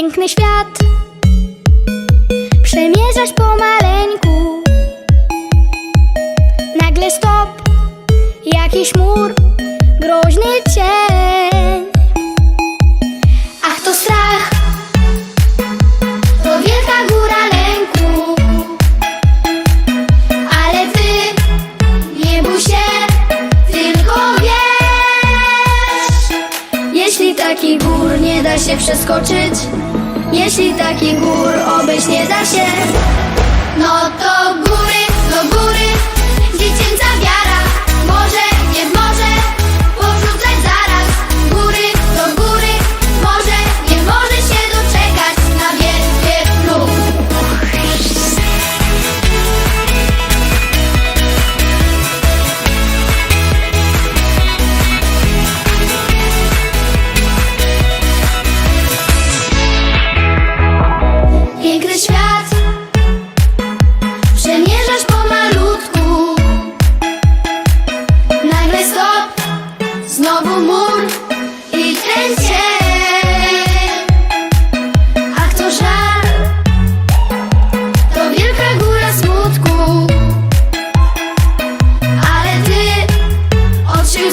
piękny świat. Przemierzasz pomaleńku nie da się przeskoczyć. Jeśli taki gór obejść nie da się No to góry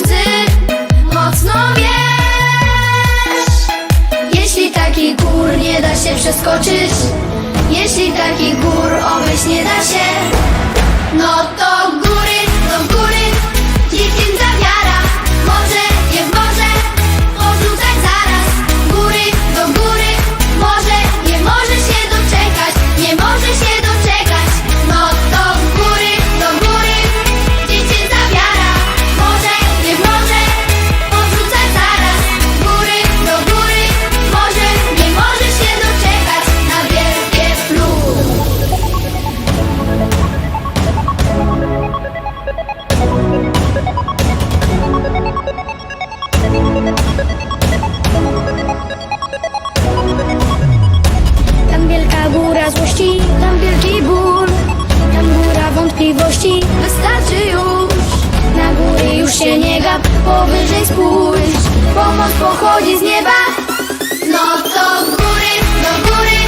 ty mocno wiesz. Jeśli taki gór nie da się przeskoczyć Jeśli taki gór obejść nie da się No to powyżej spójrz. Pomoc pochodzi z nieba. No to góry, do góry.